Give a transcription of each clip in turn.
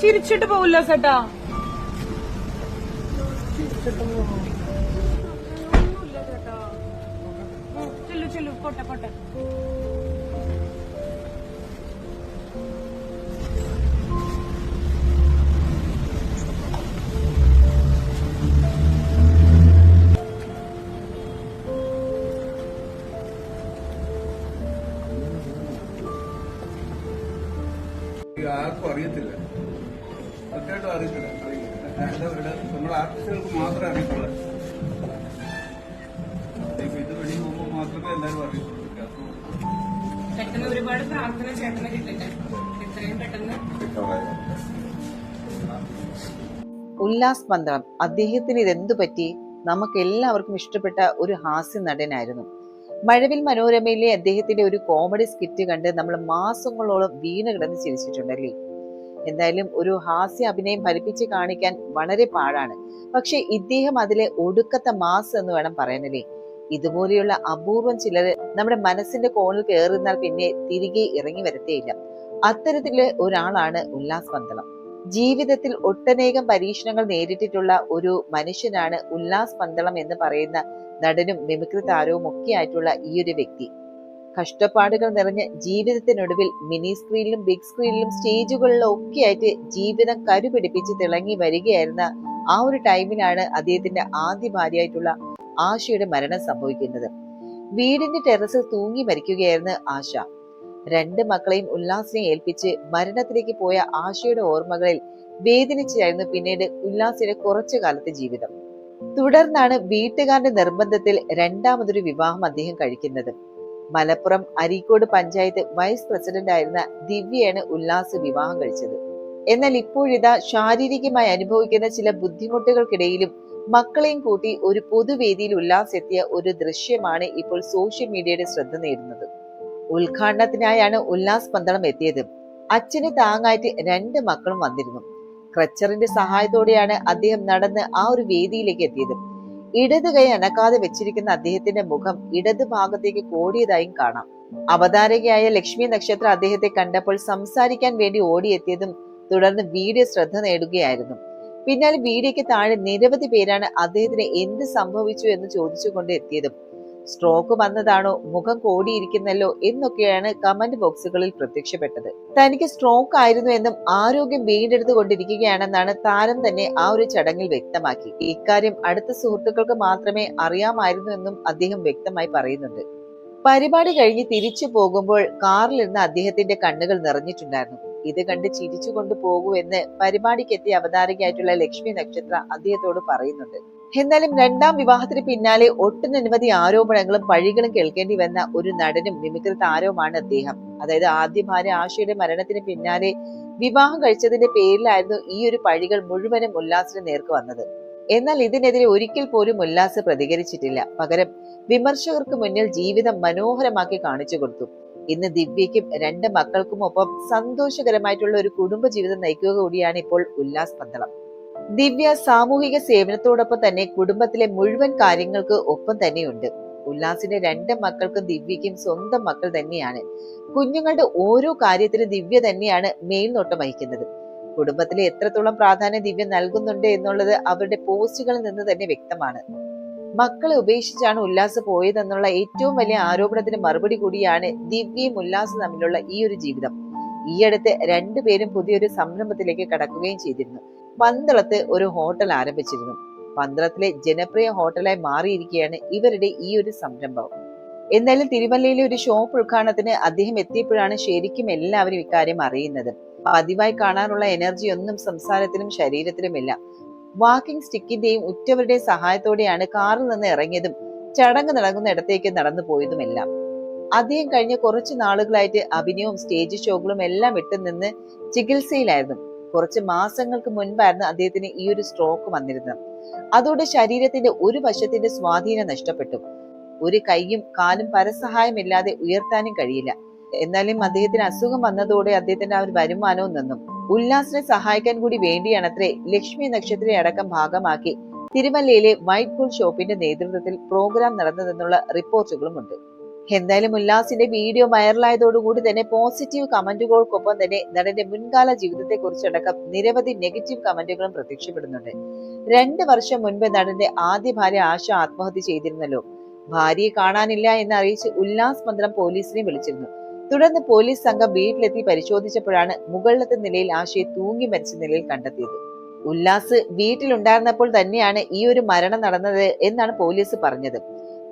ചിരിച്ചിട്ട് പോവില്ല ചേട്ടാ ചെല്ലു ചെല്ലു പോട്ടെ പോട്ടെ. ആർക്കും അറിയത്തില്ല. അറിയത്തില്ല. അറിയില്ല. നമ്മുടെ ആർട്ടിസ്റ്റുകൾക്ക് മാത്രമേ അറിയത്തുള്ളൂ. ഇപ്പൊ ഇത് വെളിയിൽ പോകുമ്പോൾ മാത്രമേ എല്ലാവരും അറിയത്തുള്ളൂ. പെട്ടെന്ന് ഒരുപാട് പ്രാർത്ഥന ചേട്ടനെ കിട്ടട്ടെ എത്രയും പെട്ടെന്ന്. ഉല്ലാസ് പന്തളം അദ്ദേഹത്തിന് ഇതെന്തു പറ്റി? നമുക്ക് എല്ലാവർക്കും ഇഷ്ടപ്പെട്ട ഒരു ഹാസ്യ നടനായിരുന്നു. മഴവിൽ മനോരമയിലെ അദ്ദേഹത്തിന്റെ ഒരു കോമഡി സ്കിറ്റ് കണ്ട് നമ്മൾ മാസങ്ങളോളം വീണ് കിടന്ന് ചിരിച്ചിട്ടുണ്ടല്ലേ? എന്തായാലും ഒരു ഹാസ്യ അഭിനയം ഫലിപ്പിച്ച് കാണിക്കാൻ വളരെ പാടാണ്. പക്ഷെ ഇദ്ദേഹം അതിലെ ഒടുക്കത്തെ മാസ് എന്ന് വേണം പറയാനല്ലേ? ഇതുപോലെയുള്ള അപൂർവം ചിലർ നമ്മുടെ മനസ്സിന്റെ കോണിൽ കയറുന്നാൽ പിന്നെ തിരികെ ഇറങ്ങി വരത്തേയില്ല. അത്തരത്തിലെ ഒരാളാണ് ഉല്ലാസ് പന്തളം. ജീവിതത്തിൽ ഒട്ടനേകം പരീക്ഷണങ്ങൾ നേരിട്ടിട്ടുള്ള ഒരു മനുഷ്യനാണ് ഉല്ലാസ് പന്തളം എന്ന് പറയുന്ന നടനും മിമിക്രി താരവും ഒക്കെ ആയിട്ടുള്ള ഈ ഒരു വ്യക്തി. കഷ്ടപ്പാടുകൾ നിറഞ്ഞ ജീവിതത്തിനൊടുവിൽ മിനി സ്ക്രീനിലും ബിഗ് സ്ക്രീനിലും സ്റ്റേജുകളിലും ഒക്കെ ആയിട്ട് ജീവിതം കരുപിടിപ്പിച്ച് തിളങ്ങി വരികയായിരുന്ന ആ ഒരു ടൈമിലാണ് അദ്ദേഹത്തിന്റെ ആദ്യ ഭാര്യയായിട്ടുള്ള ആശയുടെ മരണം സംഭവിക്കുന്നത്. വീടിന്റെ ടെറസിൽ തൂങ്ങി മരിക്കുകയായിരുന്നു ആശ. രണ്ട് മക്കളെയും ഉല്ലാസിനെ ഏൽപ്പിച്ച് മരണത്തിലേക്ക് പോയ ആശയുടെ ഓർമ്മകളിൽ വേദനിച്ചായിരുന്നു പിന്നീട് ഉല്ലാസിന്റെ കുറച്ചു കാലത്തെ ജീവിതം. തുടർന്നാണ് വീട്ടുകാരുടെ നിർബന്ധത്തിൽ രണ്ടാമതൊരു വിവാഹം അദ്ദേഹം കഴിക്കുന്നത്. മലപ്പുറം അരീക്കോട് പഞ്ചായത്ത് വൈസ് പ്രസിഡന്റ് ആയിരുന്ന ദിവ്യയാണ് ഉല്ലാസ് വിവാഹം കഴിച്ചത്. എന്നാൽ ഇപ്പോഴിതാ ശാരീരികമായി അനുഭവിക്കുന്ന ചില ബുദ്ധിമുട്ടുകൾക്കിടയിലും മക്കളെയും കൂട്ടി ഒരു പൊതുവേദിയിൽ ഉല്ലാസ് എത്തിയ ഒരു ദൃശ്യമാണ് ഇപ്പോൾ സോഷ്യൽ മീഡിയയുടെ ശ്രദ്ധ നേടുന്നത്. ഉദ്ഘാടനത്തിനായാണ് ഉല്ലാസ് പന്തളം എത്തിയത്. അച്ഛന് താങ്ങായിട്ട് രണ്ട് മക്കളും വന്നിരുന്നു. ക്രച്ചറിന്റെ സഹായത്തോടെയാണ് അദ്ദേഹം നടന്ന് ആ ഒരു വേദിയിലേക്ക് എത്തിയത്. ഇടത് കൈ അനക്കാതെ വെച്ചിരിക്കുന്ന അദ്ദേഹത്തിന്റെ മുഖം ഇടത് ഭാഗത്തേക്ക് കോടിയതായും കാണാം. അവതാരകയായ ലക്ഷ്മി നക്ഷത്ര അദ്ദേഹത്തെ കണ്ടപ്പോൾ സംസാരിക്കാൻ വേണ്ടി ഓടിയെത്തിയതും തുടർന്ന് വീഡിയോ ശ്രദ്ധ നേടുകയായിരുന്നു. പിന്നാലെ വീഡിയോയ്ക്ക് താഴെ നിരവധി പേരാണ് അദ്ദേഹത്തിന് എന്ത് സംഭവിച്ചു എന്ന് ചോദിച്ചുകൊണ്ട് എത്തിയതും സ്ട്രോക്ക് വന്നതാണോ? മുഖം കോടിയിരിക്കുന്നല്ലോ എന്നൊക്കെയാണ് കമന്റ് ബോക്സുകളിൽ പ്രത്യക്ഷപ്പെട്ടത്. തനിക്ക് സ്ട്രോക്ക് ആയിരുന്നു എന്നും ആരോഗ്യം വീണ്ടെടുത്തുകൊണ്ടിരിക്കുകയാണെന്നാണ് താരം തന്നെ ആ ഒരു ചടങ്ങിൽ വ്യക്തമാക്കി. ഇക്കാര്യം അടുത്ത സുഹൃത്തുക്കൾക്ക് മാത്രമേ അറിയാമായിരുന്നു എന്നും അദ്ദേഹം വ്യക്തമായി പറയുന്നുണ്ട്. പരിപാടി കഴിഞ്ഞ് തിരിച്ചു പോകുമ്പോൾ കാറിലിരുന്ന് അദ്ദേഹത്തിന്റെ കണ്ണുകൾ നിറഞ്ഞിട്ടുണ്ടായിരുന്നു. ഇത് കണ്ട് ചിരിച്ചുകൊണ്ട് പോകൂ എന്ന് പരിപാടിക്കെത്തിയ അവതാരകയായിട്ടുള്ള ലക്ഷ്മി നക്ഷത്ര അദ്ദേഹത്തോട് പറയുന്നുണ്ട്. എന്നാലും രണ്ടാം വിവാഹത്തിന് പിന്നാലെ ഒട്ടനവധി ആരോപണങ്ങളും പഴികളും കേൾക്കേണ്ടി വന്ന ഒരു നടനും മിമിക്രി താരവുമാണ് അദ്ദേഹം. അതായത് ആദ്യ ഭാര്യ ആശയുടെ മരണത്തിന് പിന്നാലെ വിവാഹം കഴിച്ചതിന്റെ പേരിലായിരുന്നു ഈ ഒരു പഴികൾ മുഴുവനും ഉല്ലാസിന് നേർക്ക് വന്നത്. എന്നാൽ ഇതിനെതിരെ ഒരിക്കൽ പോലും ഉല്ലാസ് പ്രതികരിച്ചിട്ടില്ല. പകരം വിമർശകർക്ക് മുന്നിൽ ജീവിതം മനോഹരമാക്കി കാണിച്ചു കൊടുത്തു. ഇന്ന് ദിവ്യയ്ക്കും രണ്ട് മക്കൾക്കുമൊപ്പം സന്തോഷകരമായിട്ടുള്ള ഒരു കുടുംബ ജീവിതം നയിക്കുക കൂടിയാണ് ഇപ്പോൾ ഉല്ലാസ് പന്തളം. ദിവ്യ സാമൂഹിക സേവനത്തോടൊപ്പം തന്നെ കുടുംബത്തിലെ മുഴുവൻ കാര്യങ്ങൾക്ക് ഒപ്പം തന്നെയുണ്ട്. ഉല്ലാസിന്റെ രണ്ട് മക്കൾക്കും ദിവ്യയ്ക്കും സ്വന്തം മക്കൾ തന്നെയാണ്. കുഞ്ഞുങ്ങളുടെ ഓരോ കാര്യത്തിലും ദിവ്യ തന്നെയാണ് മേൽനോട്ടം വഹിക്കുന്നത്. കുടുംബത്തിലെ എത്രത്തോളം പ്രാധാന്യം ദിവ്യ നൽകുന്നുണ്ട് എന്നുള്ളത് അവരുടെ പോസ്റ്റുകളിൽ നിന്ന് തന്നെ വ്യക്തമാണ്. മക്കളെ ഉപേക്ഷിച്ചാണ് ഉല്ലാസ് പോയതെന്നുള്ള ഏറ്റവും വലിയ ആരോപണത്തിന് മറുപടി കൂടിയാണ് ദിവ്യയും ഉല്ലാസും തമ്മിലുള്ള ഈ ഒരു ജീവിതം. ഈയടുത്ത് രണ്ടുപേരും പുതിയൊരു സംരംഭത്തിലേക്ക് കടക്കുകയും ചെയ്തിരുന്നു. പന്തളത്ത് ഒരു ഹോട്ടൽ ആരംഭിച്ചിരുന്നു. പന്തളത്തിലെ ജനപ്രിയ ഹോട്ടലായി മാറിയിരിക്കുകയാണ് ഇവരുടെ ഈ ഒരു സംരംഭം. എന്നാലും തിരുവല്ലയിലെ ഒരു ഷോപ്പ് ഉദ്ഘാടനത്തിന് അദ്ദേഹം എത്തിയപ്പോഴാണ് ശരിക്കും എല്ലാവരും ഇക്കാര്യം അറിയുന്നത്. പതിവായി കാണാനുള്ള എനർജി ഒന്നും സംസാരത്തിലും ശരീരത്തിലുമില്ല. വാക്കിംഗ് സ്റ്റിക്കിന്റെയും ഉറ്റവരുടെ സഹായത്തോടെയാണ് കാറിൽ നിന്ന് ഇറങ്ങിയതും ചടങ്ങ് നടക്കുന്ന ഇടത്തേക്ക് നടന്നു പോയതുമെല്ലാം. അദ്ദേഹം കഴിഞ്ഞ കുറച്ച് നാളുകളായിട്ട് അഭിനയവും സ്റ്റേജ് ഷോകളും എല്ലാം വിട്ടുനിന്ന് ചികിത്സയിലായിരുന്നു. കുറച്ച് മാസങ്ങൾക്ക് മുൻപായിരുന്നു അദ്ദേഹത്തിന് ഈ ഒരു സ്ട്രോക്ക് വന്നിരുന്നത്. അതോടെ ശരീരത്തിന്റെ ഒരു വശത്തിന്റെ സ്വാധീനം നഷ്ടപ്പെട്ടു. ഒരു കൈയും കാലും പരസഹായമില്ലാതെ ഉയർത്താനും കഴിയില്ല. എന്നാലും അദ്ദേഹത്തിന് അസുഖം വന്നതോടെ അദ്ദേഹത്തിന്റെ ആ ഒരു വരുമാനവും നിന്നും. ഉല്ലാസിനെ സഹായിക്കാൻ കൂടി വേണ്ടിയാണ് അത്രേ ലക്ഷ്മി നക്ഷത്ര അടക്കം ഭാഗമാക്കി തിരുമലയിലെ വൈറ്റ് ഗോൾഡ് ഷോപ്പിന്റെ നേതൃത്വത്തിൽ പ്രോഗ്രാം നടന്നതെന്നുള്ള റിപ്പോർട്ടുകളുമുണ്ട് എന്തായാലും ഉല്ലാസിന്റെ വീഡിയോ വൈറലായതോടുകൂടി തന്നെ പോസിറ്റീവ് കമന്റുകൾക്കൊപ്പം തന്നെ നടന്റെ മുൻകാല ജീവിതത്തെ കുറിച്ചടക്കം നിരവധി നെഗറ്റീവ് കമന്റുകളും പ്രത്യക്ഷപ്പെടുന്നുണ്ട്. രണ്ട് വർഷം മുൻപ് നടന്റെ ആദ്യ ഭാര്യ ആശ ആത്മഹത്യ ചെയ്തിരുന്നല്ലോ. ഭാര്യയെ കാണാനില്ല എന്ന് അറിയിച്ച് ഉല്ലാസ് മന്ത്രം പോലീസിനെ വിളിച്ചിരുന്നു. തുടർന്ന് പോലീസ് സംഘം വീട്ടിലെത്തി പരിശോധിച്ചപ്പോഴാണ് മുകളിലത്തെ നിലയിൽ ആശയെ തൂങ്ങി മരിച്ച നിലയിൽ കണ്ടെത്തിയത്. ഉല്ലാസ് വീട്ടിലുണ്ടായിരുന്നപ്പോൾ തന്നെയാണ് ഈ ഒരു മരണം നടന്നത് എന്നാണ് പോലീസ് പറഞ്ഞത്.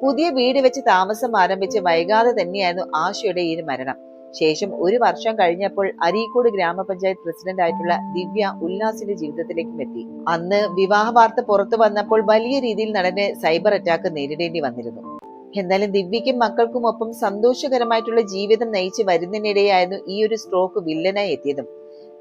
പുതിയ വീട് വെച്ച് താമസം ആരംഭിച്ച് വൈകാതെ തന്നെയായിരുന്നു ആശയുടെ ഈ മരണം. ശേഷം ഒരു വർഷം കഴിഞ്ഞപ്പോൾ അരീക്കോട് ഗ്രാമപഞ്ചായത്ത് പ്രസിഡന്റ് ആയിട്ടുള്ള ദിവ്യ ഉല്ലാസിന്റെ ജീവിതത്തിലേക്കും എത്തി. അന്ന് വിവാഹ വാർത്ത പുറത്തു വന്നപ്പോൾ വലിയ രീതിയിൽ നടന് സൈബർ അറ്റാക്ക് നേരിടേണ്ടി വന്നിരുന്നു. എന്നാലും ദിവ്യയ്ക്കും മക്കൾക്കും ഒപ്പം സന്തോഷകരമായിട്ടുള്ള ജീവിതം നയിച്ച് വരുന്നതിനിടെയായിരുന്നു ഈ ഒരു സ്ട്രോക്ക് വില്ലനായി എത്തിയതും.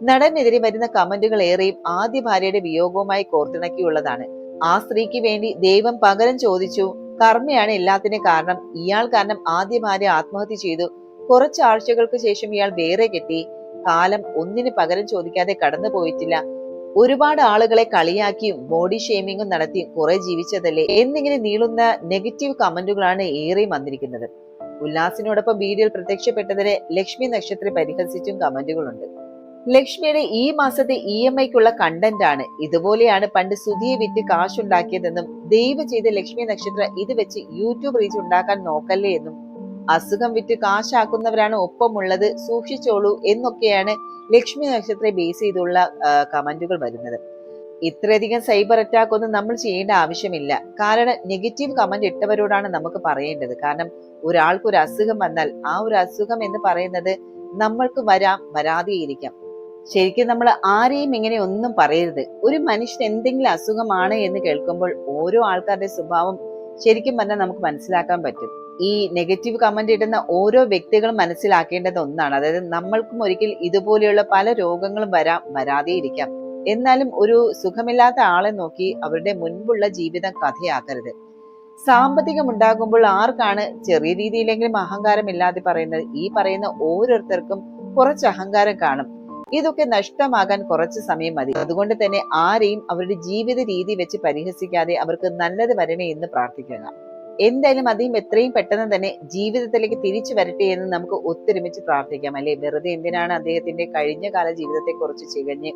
നടനെതിരെ വരുന്ന കമന്റുകൾ ഏറെയും ആദ്യ ഭാര്യയുടെ വിയോഗവുമായി കോർത്തിണക്കിയുള്ളതാണ്. ആ സ്ത്രീക്ക് വേണ്ടി ദൈവം പകരം ചോദിച്ചു കർമ്മയാണ് എല്ലാത്തിനും കാരണം. ഇയാൾ കാരണം ആദ്യ ഭാര്യ ആത്മഹത്യ ചെയ്തു. കുറച്ച് ആഴ്ചകൾക്ക് ശേഷം ഇയാൾ വേറെ കെട്ടി. കാലം ഒന്നിന് പകരം ചോദിക്കാതെ കടന്നു പോയിട്ടില്ല. ഒരുപാട് ആളുകളെ കളിയാക്കിയും ബോഡി ഷേമിങ്ങും നടത്തി കുറെ ജീവിച്ചതല്ലേ? എന്നിങ്ങനെ നീളുന്ന നെഗറ്റീവ് കമന്റുകളാണ് ഏറെയും വന്നിരിക്കുന്നത്. ഉല്ലാസിനോടൊപ്പം വീഡിയോയിൽ പ്രത്യക്ഷപ്പെട്ടതിന് ലക്ഷ്മി നക്ഷത്രം പരിഹസിച്ചും കമന്റുകളുണ്ട്. ലക്ഷ്മിയുടെ ഈ മാസത്തെ ഇ എം ഐക്കുള്ള കണ്ടന്റ് ആണ്. ഇതുപോലെയാണ് പണ്ട് സുധിയെ വിറ്റ് കാശുണ്ടാക്കിയതെന്നും ദൈവ ചെയ്ത് ലക്ഷ്മി നക്ഷത്രം ഇത് വെച്ച് യൂട്യൂബ് റീച്ച് ഉണ്ടാക്കാൻ നോക്കല്ലേ എന്നും. അസുഖം വിറ്റ് കാശാക്കുന്നവരാണ് ഒപ്പമുള്ളത് സൂക്ഷിച്ചോളൂ എന്നൊക്കെയാണ് ലക്ഷ്മി നക്ഷത്രത്തെ ബേസ് ചെയ്തുള്ള കമന്റുകൾ വരുന്നത്. ഇത്രയധികം സൈബർ അറ്റാക്ക് ഒന്നും നമ്മൾ ചെയ്യേണ്ട ആവശ്യമില്ല. കാരണം നെഗറ്റീവ് കമന്റ് ഇട്ടവരോടാണ് നമുക്ക് പറയേണ്ടത്. കാരണം ഒരാൾക്ക് ഒരു അസുഖം വന്നാൽ ആ ഒരു അസുഖം എന്ന് പറയുന്നത് നമ്മൾക്ക് വരാം വരാതെയിരിക്കാം. ശരിക്കും നമ്മൾ ആരെയും ഇങ്ങനെ ഒന്നും പറയരുത്. ഒരു മനുഷ്യൻ എന്തെങ്കിലും അസുഖമാണ് എന്ന് കേൾക്കുമ്പോൾ ഓരോ ആൾക്കാരുടെ സ്വഭാവം ശരിക്കും പറഞ്ഞാൽ നമുക്ക് മനസ്സിലാക്കാൻ പറ്റും. ഈ നെഗറ്റീവ് കമന്റ് ഇടുന്ന ഓരോ വ്യക്തികളും മനസ്സിലാക്കേണ്ടത് ഒന്നാണ്. അതായത് നമ്മൾക്കും ഒരിക്കൽ ഇതുപോലെയുള്ള പല രോഗങ്ങളും വരാം വരാതെ ഇരിക്കാം. എന്നാലും ഒരു സുഖമില്ലാത്ത ആളെ നോക്കി അവരുടെ മുൻപുള്ള ജീവിതം കഥയാക്കരുത്. സാമ്പത്തികം ഉണ്ടാകുമ്പോൾ ആർക്കാണ് ചെറിയ രീതിയിലെങ്കിലും അഹങ്കാരം ഇല്ലാതെ പറയുന്നത്? ഈ പറയുന്ന ഓരോരുത്തർക്കും കുറച്ച് അഹങ്കാരം കാണും. ഇതൊക്കെ നഷ്ടമാകാൻ കുറച്ച് സമയം മതി. അതുകൊണ്ട് തന്നെ ആരെയും അവരുടെ ജീവിത രീതി വെച്ച് പരിഹസിക്കാതെ അവർക്ക് നല്ലത് വരണേ എന്ന് പ്രാർത്ഥിക്കുക. എന്തായാലും അദ്ദേഹം എത്രയും പെട്ടെന്ന് തന്നെ ജീവിതത്തിലേക്ക് തിരിച്ചു വരട്ടെ എന്ന് നമുക്ക് ഒത്തൊരുമിച്ച് പ്രാർത്ഥിക്കാം. അല്ലെ? വെറുതെ എന്തിനാണ് അദ്ദേഹത്തിന്റെ കഴിഞ്ഞ കാല ജീവിതത്തെ കുറിച്ച് ചികഞ്ഞ്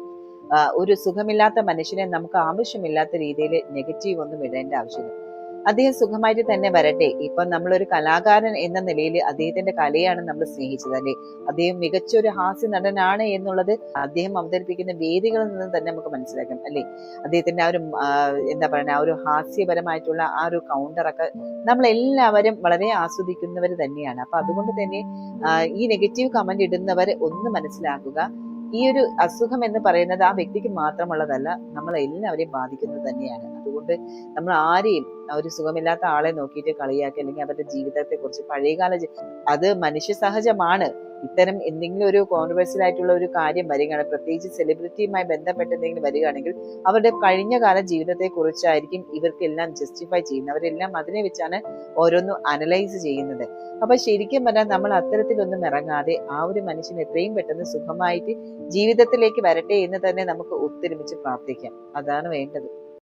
ഒരു സുഖമില്ലാത്ത മനുഷ്യനെ നമുക്ക് ആവശ്യമില്ലാത്ത രീതിയിൽ നെഗറ്റീവ് ഒന്നും ഇടേണ്ട ആവശ്യമില്ല. അദ്ദേഹം സുഖമായിട്ട് തന്നെ വരട്ടെ. ഇപ്പൊ നമ്മളൊരു കലാകാരൻ എന്ന നിലയിൽ അദ്ദേഹത്തിന്റെ കലയാണ് നമ്മൾ സ്നേഹിച്ചത് അല്ലെ? അദ്ദേഹം മികച്ച ഒരു ഹാസ്യ നടനാണ് എന്നുള്ളത് അദ്ദേഹം അവതരിപ്പിക്കുന്ന വേദികളിൽ നിന്ന് തന്നെ നമുക്ക് മനസ്സിലാക്കാം അല്ലെ? അദ്ദേഹത്തിന്റെ ആ ഒരു എന്താ പറയുക ആ ഒരു ഹാസ്യപരമായിട്ടുള്ള ആ ഒരു കൗണ്ടറൊക്കെ നമ്മൾ എല്ലാവരും വളരെ ആസ്വദിക്കുന്നവർ തന്നെയാണ്. അപ്പൊ അതുകൊണ്ട് തന്നെ ഈ നെഗറ്റീവ് കമന്റ് ഇടുന്നവർ ഒന്ന് മനസ്സിലാക്കുക. ഈ ഒരു അസുഖം എന്ന് പറയുന്നത് ആ വ്യക്തിക്ക് മാത്രമുള്ളതല്ല നമ്മൾ എല്ലാവരെയും ബാധിക്കുന്നത് തന്നെയാണ്. അതുകൊണ്ട് നമ്മൾ ആരെയും ഒരു സുഖമില്ലാത്ത ആളെ നോക്കിയിട്ട് കളിയാക്കി അല്ലെങ്കിൽ അവരുടെ ജീവിതത്തെ കുറിച്ച് പഴയകാല അത് മനുഷ്യ സഹജമാണ് ഇത്തരം എന്തെങ്കിലും ഒരു കോൺട്രവേഴ്സ്യൽ ആയിട്ടുള്ള ഒരു കാര്യം വരികയാണ് പ്രത്യേകിച്ച് സെലിബ്രിറ്റിയുമായി ബന്ധപ്പെട്ട് എന്തെങ്കിലും വരികയാണെങ്കിൽ അവരുടെ കഴിഞ്ഞ കാല ജീവിതത്തെ കുറിച്ചായിരിക്കും ഇവർക്കെല്ലാം ജസ്റ്റിഫൈ ചെയ്യുന്നത്. അവരെല്ലാം അതിനെ വെച്ചാണ് ഓരോന്നും അനലൈസ് ചെയ്യുന്നത്. അപ്പൊ ശരിക്കും പറഞ്ഞാൽ നമ്മൾ അത്തരത്തിലൊന്നും ഇറങ്ങാതെ ആ ഒരു മനുഷ്യൻ എത്രയും പെട്ടെന്ന് സുഖമായിട്ട് ജീവിതത്തിലേക്ക് വരട്ടെ എന്ന് തന്നെ നമുക്ക് ഒത്തൊരുമിച്ച് പ്രാർത്ഥിക്കാം. അതാണ് വേണ്ടത്.